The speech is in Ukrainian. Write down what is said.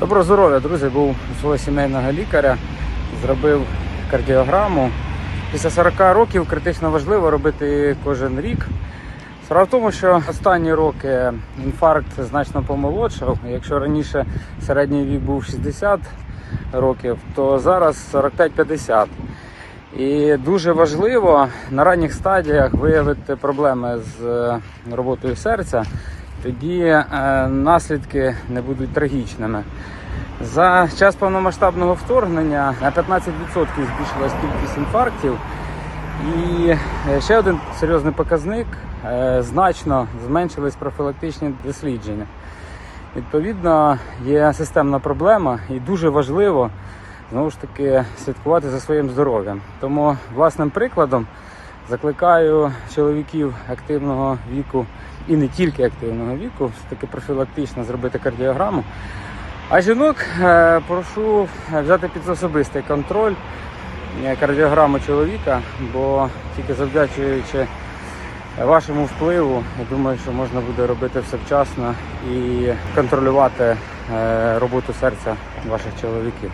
Доброго здоров'я, друзі. Був у свого сімейного лікаря, зробив кардіограму. Після 40 років критично важливо робити кожен рік. Справа в тому, що останні роки інфаркт значно помолодшав. Якщо раніше середній вік був 60 років, то зараз 45-50. І дуже важливо на ранніх стадіях виявити проблеми з е, роботою серця, тоді е, наслідки не будуть трагічними. За час повномасштабного вторгнення на 15% збільшилась кількість інфарктів. І е, ще один серйозний показник е, значно зменшились профілактичні дослідження. Відповідно, є системна проблема і дуже важливо знову ж таки слідкувати за своїм здоров'ям. Тому власним прикладом закликаю чоловіків активного віку і не тільки активного віку, все-таки профілактично зробити кардіограму. А жінок е, прошу взяти під особистий контроль е, кардіограму чоловіка, бо тільки завдячуючи вашому впливу, я думаю, що можна буде робити все вчасно і контролювати е, роботу серця ваших чоловіків.